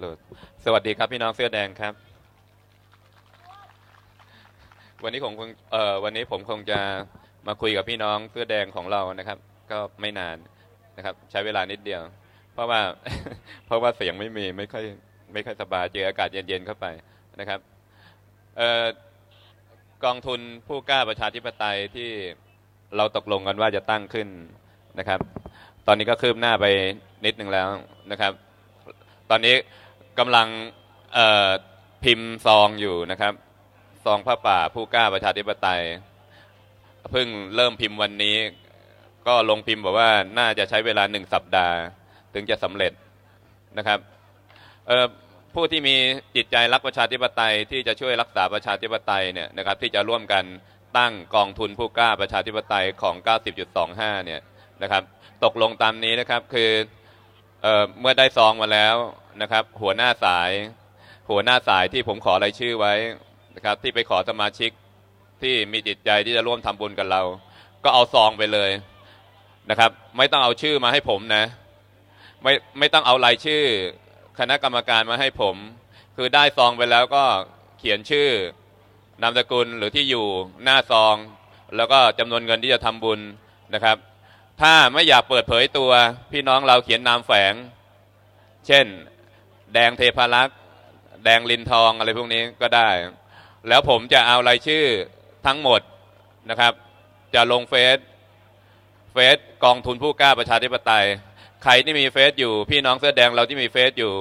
หลดสวัสดีครับพี่น้องเสื้อแดงครับ วันนี้ผมคงเอ่อวันนี้ผมคงจะมาคุยกับพี่น้องเสื้อแดงของเรานะครับ ก็ไม่นานนะครับ ใช้เวลานิดเดียว เพราะว่าเพราะว่าเสียงไม่มีไม่ค่อยไม่ค่อยสบายเจออากาศเย็นๆเข้าไปนะครับเอ่อกองทุนผู้กล้าประชาธิปไตยที่เราตกลงกันว่าจะตั้งขึ้นนะครับ ตอนนี้ก็คืบหน้าไปนิดหนึ่งแล้วนะครับ ตอนนี้ กำลังพิมพ์ซองอยู่นะครับ ซองผ้าป่าผู้กล้าประชาธิปไตยเพิ่งเริ่มพิมพ์วันนี้ ก็ลงพิมพ์บอกว่าน่าจะใช้เวลาหนึ่งสัปดาห์ ถึงจะสำเร็จนะครับผู้ที่มีจิตใจรักประชาธิปไตยที่จะช่วยรักษาประชาธิปไตยเนี่ยนะครับที่จะร่วมกันตั้งกองทุนผู้กล้าประชาธิปไตยของ 90.25 เนี่ยนะครับ ตกลงตามนี้นะครับคือเออเมื่อได้ซองมาแล้ว นะครับ หัวหน้าสาย หัวหน้าสายที่ผมขอรายชื่อไว้นะครับ ที่ไปขอสมาชิกที่มีจิตใจที่จะร่วมทำบุญกับเรา ก็เอาซองไปเลยนะครับ ไม่ต้องเอาชื่อมาให้ผมนะ ไม่ไม่ต้องเอารายชื่อ คณะกรรมการมาให้ผม คือได้ซองไปแล้วก็เขียนชื่อนามสกุลหรือที่อยู่หน้าซอง แล้วก็จำนวนเงินที่จะทำบุญนะครับ ถ้าไม่อยากเปิดเผยตัวพี่น้องเราเขียนนามแฝง เช่น แดงเทพารักษ์แดงลินทองอะไรพวกนี้ก็ได้ แล้วผมจะเอารายชื่อทั้งหมดนะครับ จะลงเฟซเฟซกองทุนผู้กล้าประชาธิปไตย ใครที่มีเฟซอยู่ พี่น้องเสื้อแดงเราที่มีเฟซอยู่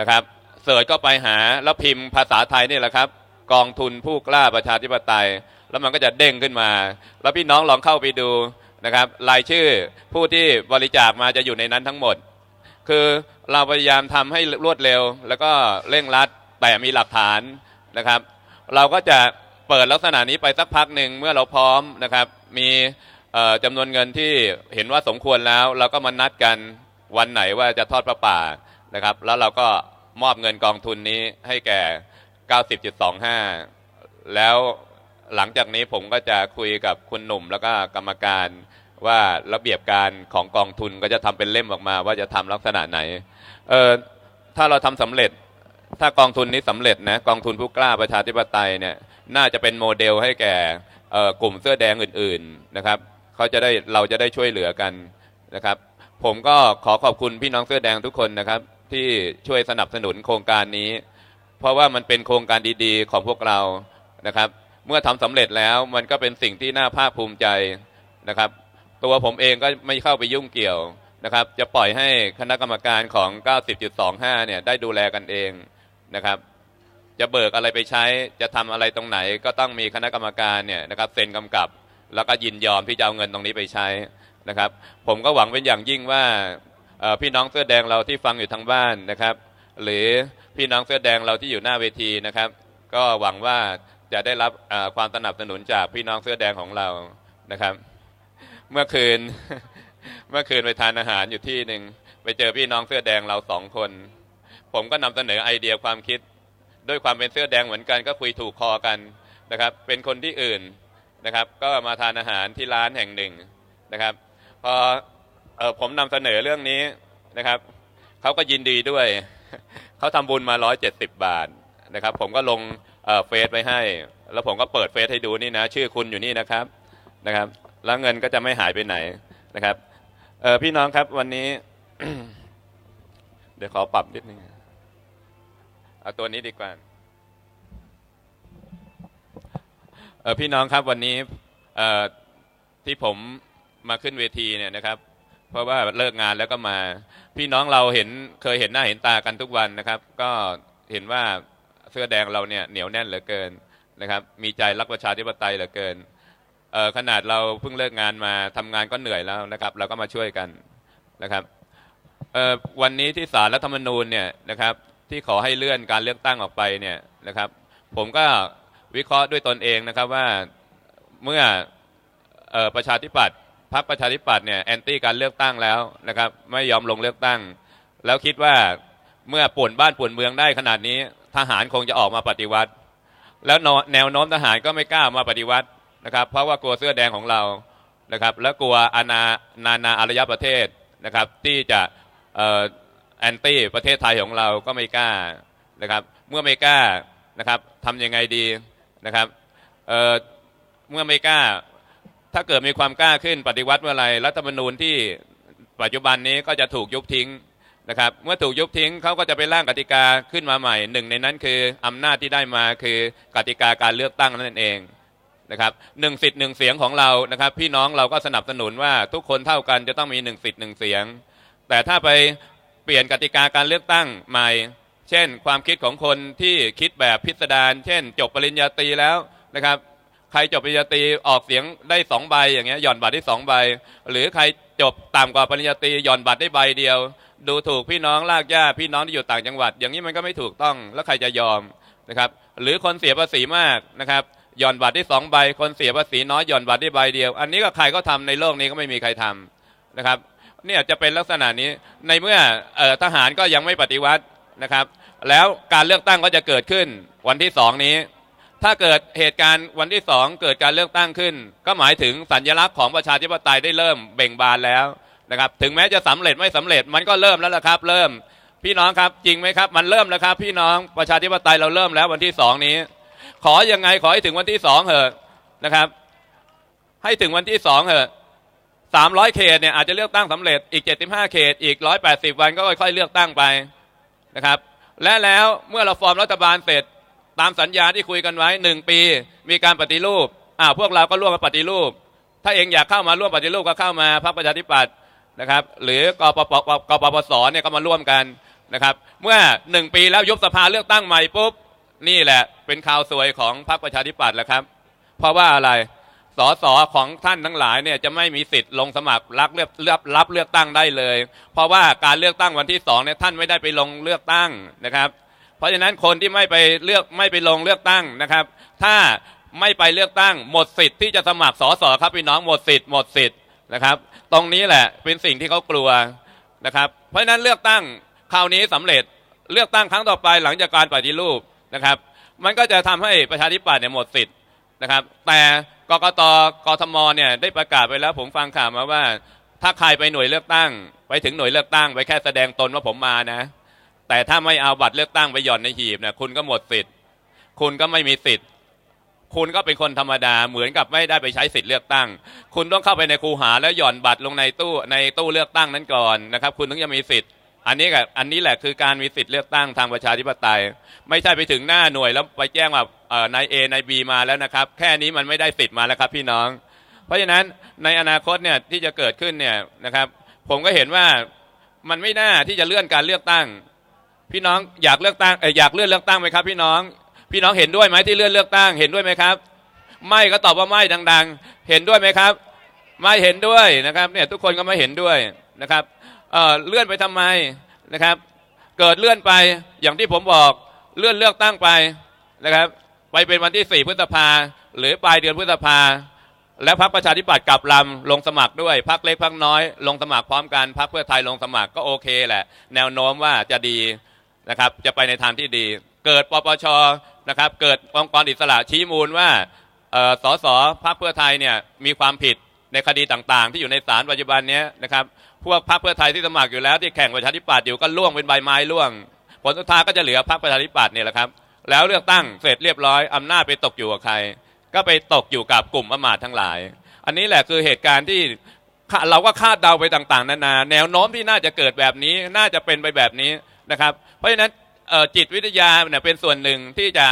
นะครับเสิร์ชก็ไปหาแล้วพิมพ์ภาษาไทยนี่แหละครับ กองทุนผู้กล้าประชาธิปไตย แล้วมันก็จะเด้งขึ้นมา แล้วพี่น้องลองเข้าไปดูนะครับรายชื่อผู้ที่บริจาคมาจะอยู่ในนั้นทั้งหมด คือ เราพยายามทำให้รวดเร็ว แล้วก็เร่งรัดแต่มีหลักฐานนะครับ เราก็จะเปิดลักษณะนี้ไปสักพักหนึ่งเมื่อเราพร้อมนะครับ มีจำนวนเงินที่เห็นว่าสมควรแล้ว เราก็มานัดกันวันไหนว่าจะทอดพระป่านะครับ แล้วเราก็มอบเงินกองทุนนี้ให้แก่ 90.25 แล้วหลังจากนี้ผมก็จะคุยกับคุณหนุ่มแล้วก็กรรมการ ว่าระเบียบการของกองทุนก็จะทำเป็นเล่มออกมา ว่าจะทำลักษณะไหนเออถ้าเราทำสำเร็จ ถ้ากองทุนนี้สำเร็จนะกองทุนผู้กล้าประชาธิปไตยเนี่ยน่าจะเป็นโมเดลให้แก่กลุ่มเสื้อแดงอื่นๆนะครับเขาจะได้เราจะได้ช่วยเหลือกันนะครับ ผมก็ขอขอบคุณพี่น้องเสื้อแดงทุกคนนะครับ ที่ช่วยสนับสนุนโครงการนี้ เพราะว่ามันเป็นโครงการดีๆ ของพวกเรานะครับ เมื่อทำสำเร็จแล้วมันก็เป็นสิ่งที่น่าภาคภูมิใจนะครับ ตัวผมเองก็ไม่เข้าไปยุ่งเกี่ยวนะครับ จะปล่อยให้คณะกรรมการของ 90.25 เนี่ยได้ดูแลกันเองนะครับ จะเบิกอะไรไปใช้จะทำอะไรตรงไหน ก็ต้องมีคณะกรรมการเนี่ยนะครับเซ็นกำกับ แล้วก็ยินยอมที่จะเอาเงินตรงนี้ไปใช้นะครับ ผมก็หวังเป็นอย่างยิ่งว่าพี่น้องเสื้อแดงเราที่ฟังอยู่ทางบ้านนะครับ หรือพี่น้องเสื้อแดงเราที่อยู่หน้าเวทีนะครับ ก็หวังว่าจะได้รับความสนับสนุนจากพี่น้องเสื้อแดงของเรานะครับ เมื่อคืน เมื่อคืนไปทานอาหารอยู่ที่หนึ่งไปเจอพี่น้องเสื้อแดงเราสองคน ผมก็นำเสนอไอเดียความคิด ด้วยความเป็นเสื้อแดงเหมือนกันก็คุยถูกคอกันนะครับ เป็นคนที่อื่นนะครับ ก็มาทานอาหารที่ร้านแห่งหนึ่งนะครับพอออผมนำเสนอเรื่องนี้นะครับเขาก็ยินดีด้วยเขาทำบุญมา170บาทนะครับ ผมก็ลงเอ่อเฟซไปให้ แล้วผมก็เปิดเฟซให้ดูนี่นะ ชื่อคุณอยู่นี่นะครับนะครับ แล้วเงินก็จะไม่หายไปไหนนะครับเออพี่น้องครับวันนี้ เดี๋ยวขอปรับนิดนึงเอาตัวนี้ดีกว่าเออพี่น้องครับวันนี้เออที่ผมมาขึ้นเวทีเนี่ยนะครับเพราะว่าเลิกงานแล้วก็มา พี่น้องเราเห็นเคยเห็นหน้าเห็นตากันทุกวันนะครับ ก็เห็นว่าเสื้อแดงเราเนี่ยเหนียวแน่นเหลือเกินนะครับ มีใจรักประชาธิปไตยเหลือเกิน ขนาดเราเพิ่งเลิกงานมาทำงานก็เหนื่อยแล้วนะครับ เราก็มาช่วยกันนะครับวันนี้ที่สารรัฐธรรมนูญเนี่ยนะครับ ที่ขอให้เลื่อนการเลือกตั้งออกไปเนี่ยนะครับ ผมก็วิเคราะห์ด้วยตนเองนะครับว่าเมื่ออประชาธิปัตย์พรรคประชาธิปัตย์เนี่ยแอนตี้การเลือกตั้งแล้วนะครับ ไม่ยอมลงเลือกตั้ง แล้วคิดว่าเมื่อป่วนบ้านป่วนเมืองได้ขนาดนี้ทหารคงจะออกมาปฏิวัติ แล้วแนวโน้มทหารก็ไม่กล้ามาปฏิวัติ นะครับเพราะว่ากลัวเสื้อแดงของเรานะครับแล้วกลัวอาณานานาอารยประเทศนะครับที่จะแอนตี้ประเทศไทยของเราก็ไม่กล้านะครับเมื่อไม่กล้านะครับทำยังไงดีนะครับเเมื่อไม่กล้า ถ้าเกิดมีความกล้าขึ้นปฏิวัติเมื่อไรรัฐธรรมนูญที่ปัจจุบันนี้ก็จะถูกยุบทิ้งนะครับเมื่อถูกยุบทิ้งเขาก็จะไปร่างกติกาขึ้นมาใหม่หนึ่งในนั้นคืออำนาจที่ได้มาคือกติกาการเลือกตั้งนั่นเอง นะครับหนึ่งสิทธิ์หนึ่งเสียงของเรานะครับ พี่น้องเราก็สนับสนุนว่าทุกคนเท่ากันจะต้องมีหนึ่งสิทธิ์หนึ่งเสียง แต่ถ้าไปเปลี่ยนกติกาการเลือกตั้งใหม่ เช่น ความคิดของคนที่คิดแบบพิสดารเช่น จบปริญญาตรีแล้วนะครับใครจบปริญญาตรีออกเสียงได้สองใบอย่างเงี้ยหย่อนบัตรได้สองใบ หรือใครจบต่ำกว่าปริญญาตรีหย่อนบัตรได้ใบเดียว ดูถูกพี่น้องลากย่าพี่น้องที่อยู่ต่างจังหวัด อย่างนี้มันก็ไม่ถูกต้องแล้วใครจะยอมนะครับหรือคนเสียภาษีมากนะครับ หย่อนบัตรได้สองใบ คนเสียภาษีน้อยหย่อนบัตรได้ใบเดียว อันนี้ก็ใครก็ทำในโลกนี้ก็ไม่มีใครทำนะครับเนี่ยจะเป็นลักษณะนี้ในเมื่อออทหารก็ยังไม่ปฏิวัตินะครับ แล้วการเลือกตั้งก็จะเกิดขึ้นวันที่สองนี้ ถ้าเกิดเหตุการณ์วันที่สองเกิดการเลือกตั้งขึ้น ก็หมายถึงสัญลักษณ์ของประชาธิปไตยได้เริ่มเบ่งบานแล้วนะครับ ถึงแม้จะสำเร็จไม่สำเร็จมันก็เริ่มแล้วละครับ เริ่มพี่น้องครับจริงไหมครับ มันเริ่มแล้วครับ พี่น้องประชาธิปไตยเราเริ่มแล้ววันที่สองนี้ ขอยังไงขอให้ถึงวันที่สองเถอะนะครับ ให้ถึงวันที่สองเถอะสามร้อยเขตเนี่ยอาจจะเลือกตั้งสำเร็จอีกเจ็ดสิบห้าเขตอีกร้อยแปดสิบวันก็ค่อยๆเลือกตั้งไปนะครับ และแล้วเมื่อเราฟอร์มรัฐบาลเสร็จตามสัญญาที่คุยกันไว้หนึ่งปี มีการปฏิรูปอ่าพวกเราก็ร่วมมาปฏิรูป ถ้าเองอยากเข้ามาร่วมปฏิรูปก็เข้ามาพรรคประชาธิปัตย์นะครับ หรือกปปกปปสเนี่ยก็มาร่วมกันนะครับ เมื่อหนึ่งปีแล้วยุบสภาเลือกตั้งใหม่ปุ๊บ นี่แหละเป็นข่าวสวยของพรรคประชาธิปัตย์แล้วครับ เพราะว่าอะไรสสของท่านทั้งหลายเนี่ยจะไม่มีสิทธิ์ลงสมัครรับเลือกเลือกรับเลือกตั้งได้เลย เพราะว่าการเลือกตั้งวันที่สองเนี่ยท่านไม่ได้ไปลงเลือกตั้งนะครับ เพราะฉะนั้นคนที่ไม่ไปเลือกไม่ไปลงเลือกตั้งนะครับ ถ้าไม่ไปเลือกตั้งหมดสิทธิ์ที่จะสมัครสสครับพี่น้องหมดสิทธิ์หมดสิทธิ์นะครับ ตรงนี้แหละเป็นสิ่งที่เขากลัวนะครับ เพราะฉะนั้นเลือกตั้งคราวนี้สำเร็จเลือกตั้งครั้งต่อไปหลังจากการปฏิรูป นะครับ มันก็จะทำให้ประชาธิปัตย์เนี่ยหมดสิทธิ์นะครับ แต่กกตกทมเนี่ยได้ประกาศไปแล้วผมฟังข่าวมาว่า ถ้าใครไปหน่วยเลือกตั้ง ไปถึงหน่วยเลือกตั้งไปแค่แสดงตนว่าผมมานะ แต่ถ้าไม่เอาบัตรเลือกตั้งไปหย่อนในหีบเนี่ยคุณก็หมดสิทธิ์ คุณก็ไม่มีสิทธิ์ คุณก็เป็นคนธรรมดาเหมือนกับไม่ได้ไปใช้สิทธิ์เลือกตั้ง คุณต้องเข้าไปในคูหาแล้วหย่อนบัตรลงในตู้ในตู้เลือกตั้งนั้นก่อนนะครับ คุณถึงจะมีสิทธิ์ อันนี้กับอันนี้แหละคือการมีสิทธิ์เลือกตั้งทางประชาธิปไตย ไม่ใช่ไปถึงหน้าหน่วยแล้วไปแจ้งว่านายเอนายบีมาแล้วนะครับ แค่นี้มันไม่ได้สิทธิ์มาแล้วครับพี่น้อง เพราะฉะนั้นในอนาคตเนี่ยที่จะเกิดขึ้นเนี่ยนะครับผมก็เห็นว่ามันไม่น่าที่จะเลื่อนการเลือกตั้ง พี่น้องอยากเลือกตั้งเอออยากเลื่อนเลือกตั้งไหมครับ พี่น้อง พี่น้องเห็นด้วยไหมที่เลื่อนเลือกตั้งเห็นด้วยไหมครับ ไม่ก็ตอบว่าไม่ดัง ๆ เห็นด้วยไหมครับ ไม่เห็นด้วยนะครับเนี่ยทุกคนก็ไม่เห็นด้วยนะครับ เออเลื่อนไปทำไมนะครับ เกิดเลื่อนไปอย่างที่ผมบอกเลื่อนเลือกตั้งไปนะครับ ไปเป็นวันที่ 4 พฤษภาหรือปลายเดือนพฤษภาแล้วพรรคประชาธิปัตย์กลับลำลงสมัครด้วยพรรคเล็กพรรคน้อย ลงสมัครพร้อมกันพรรคเพื่อไทยลงสมัครก็โอเคแหละ แนวโน้มว่าจะดีนะครับ จะไปในทางที่ดี เกิดปปชนะครับ เกิดองค์กรอิสระชี้มูลว่าสสพรรคเพื่อไทยเนี่ยมีความผิดในคดีต่างๆ ที่อยู่ในศาลปัจจุบันนี้นะครับ พวกพรรคเพื่อไทยที่สมัครอยู่แล้วที่แข่งประชาธิปัตย์อยู่ก็ล่วงเป็นใบไม้ล่วง ผลสุดท้ายก็จะเหลือพรรคประชาธิปัตย์เนี่ยแหละครับ แล้วเลือกตั้งเสร็จเรียบร้อยอำนาจไปตกอยู่กับใคร ก็ไปตกอยู่กับกลุ่มอมาตย์ทั้งหลาย อันนี้แหละคือเหตุการณ์ที่เราก็คาดเดาไปต่างๆ นานา แนวโน้มที่น่าจะเกิดแบบนี้น่าจะเป็นไปแบบนี้นะครับ เพราะฉะนั้นจิตวิทยาเนี่ยเป็นส่วนหนึ่งที่จะ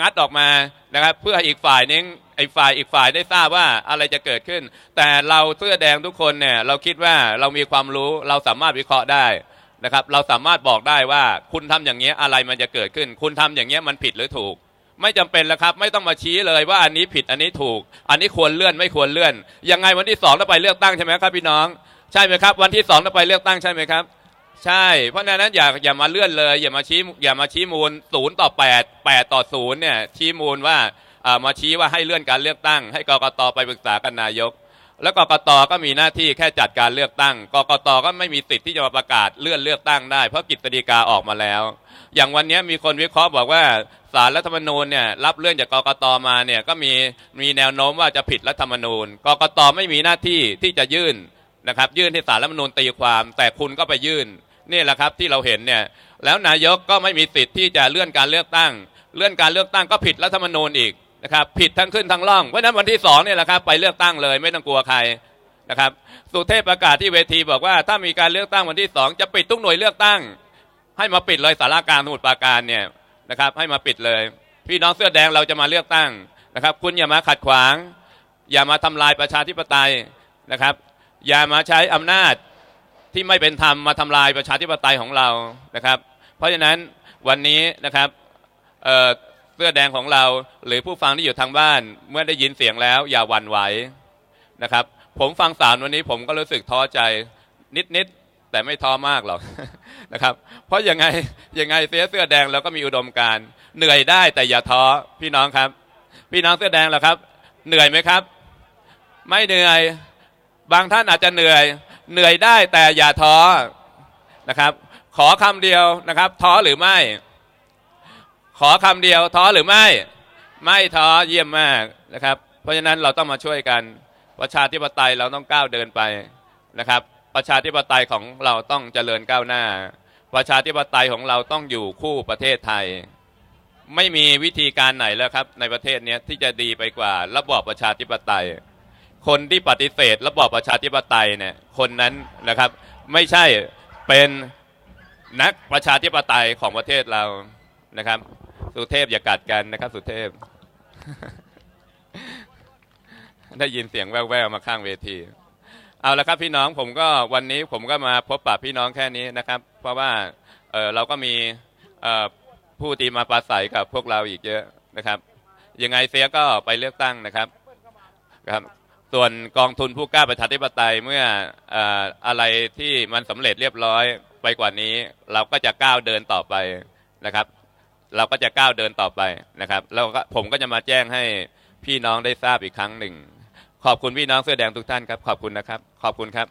งัดออกมานะครับ เพื่ออีกฝ่ายนึง อ้ฝ่ายอีกฝ่ายได้ทราบว่าอะไรจะเกิดขึ้น แต่เราเสื้อแดงทุกคนเนี่ยเราคิดว่าเรามีความรู้เราสามารถวิเคราะห์ได้นะครับ เราสามารถบอกได้ว่าคุณทำอย่างเงี้ยอะไรมันจะเกิดขึ้น คุณทำอย่างเงี้ยมันผิดหรือถูก ไม่จำเป็นแล้วครับ ไม่ต้องมาชี้เลยว่าอันนี้ผิดอันนี้ถูก อันนี้ควรเลื่อนไม่ควรเลื่อน ยังไงวันที่สองเราไปเลือกตั้งใช่ไหมครับพี่น้องใช่ไหมครับ วันที่สองเราไปเลือกตั้งใช่ไหมครับใช่ เพราะฉะนั้นอย่าอย่ามาเลื่อนเลย อย่ามาชี้อย่ามาชี้มูลศูนย์ต่อแปดแปดต่อศูนย์เนี่ยชี้มูลว่า มาชี้ว่าให้เลื่อนการเลือกตั้ง ให้กกตไปปรึกษากันนายก แล้วกกตก็มีหน้าที่แค่จัดการเลือกตั้งกกตก็ไม่มีสิทธิ์ที่จะมาประกาศเลื่อนเลือกตั้งได้เพราะกฤษฎีกาออกมาแล้ว อย่างวันนี้มีคนวิเคราะห์บอกว่าสารรัฐธรรมนูญเนี่ยรับเลื่อนจากกกตมาเนี่ยก็มีมีแนวโน้มว่าจะผิดรัฐธรรมนูญกกตไม่มีหน้าที่ที่จะยื่นนะครับยื่นให้สารรัฐธรรมนูญตีความ แต่คุณก็ไปยื่นนี่แหละครับที่เราเห็นเนี่ยแล้วนายกก็ไม่มีสิทธิ์ที่จะเลื่อนการเลือกตั้ง เลื่อนการเลือกตั้งก็ผิดรัฐธรรมนูญอีก นะครับผิดทั้งขึ้นทั้งล่องเพราะฉะนั้นวันที่สองเนี่ยแหละครับไปเลือกตั้งเลยไม่ต้องกลัวใครนะครับสุเทพประกาศที่เวทีบอกว่าถ้ามีการเลือกตั้งวันที่สองจะปิดทุกหน่วยเลือกตั้ง ให้มาปิดเลยสารการสมุทรปราการเนี่ยนะครับให้มาปิดเลย พี่น้องเสื้อแดงเราจะมาเลือกตั้งนะครับ คุณอย่ามาขัดขวาง อย่ามาทำลายประชาธิปไตยนะครับ อย่ามาใช้อำนาจที่ไม่เป็นธรรมมาทำลายประชาธิปไตยของเรานะครับ เพราะฉะนั้นวันนี้นะครับเอ่อ สื้อแดงของเรา หรือผู้ฟังที่อยู่ทางบ้าน เมื่อได้ยินเสียงแล้ว อย่าหวั่นไหวนะครับ ผมฟังสารวันนี้ผมก็รู้สึกท้อใจนิดๆแต่ไม่ท้อมากหรอกนะครับ เพราะยังไงยังไงเสียเสื้อแดงเราก็มีอุดมการเหนื่อยได้แต่อย่าท้อพี่น้องครับ พี่น้องเสื้อแดงเหรอครับ เหนื่อยไหมครับ ไม่เหนื่อย บางท่านอาจจะเหนื่อย เหนื่อยได้แต่อย่าท้อนะครับ ขอคำเดียวนะครับ ท้อหรือไม่ ขอคำเดียวท้อหรือไม่ ไม่ท้อเยี่ยมมากนะครับ เพราะฉะนั้นเราต้องมาช่วยกันประชาธิปไตยเราต้องก้าวเดินไปนะครับ ประชาธิปไตยของเราต้องเจริญก้าวหน้า ประชาธิปไตยของเราต้องอยู่คู่ประเทศไทย ไม่มีวิธีการไหนแล้วครับ ในประเทศนี้ที่จะดีไปกว่า ระบอบประชาธิปไตย คนที่ปฏิเสธ ระบอบประชาธิปไตยเนี่ยคนนั้นนะครับ ไม่ใช่เป็นนักประชาธิปไตยของประเทศเรานะครับ สุเทพอย่ากัดกันนะครับ สุเทพ ได้ยินเสียงแว่วๆมาข้างเวที เอาละครับพี่น้องผมก็วันนี้ผมก็มาพบปะพี่น้องแค่นี้นะครับ เพราะว่าเเราก็มีผู้ที่มาปราศัยกับพวกเราอีกเยอะนะครับ ยังไงเสียก็ไปเลือกตั้งนะครับครับส่วนกองทุนผู้กล้าประชาธิปไตยเมื่อเอ่ออะไรที่มันสำเร็จเรียบร้อยไปกว่านี้ เราก็จะก้าวเดินต่อไปนะครับ เราก็จะก้าวเดินต่อไปนะครับแล้วก็ผมก็จะมาแจ้งให้พี่น้องได้ทราบอีกครั้งหนึ่ง ขอบคุณพี่น้องเสื้อแดงทุกท่านครับ ขอบคุณนะครับ ขอบคุณครับ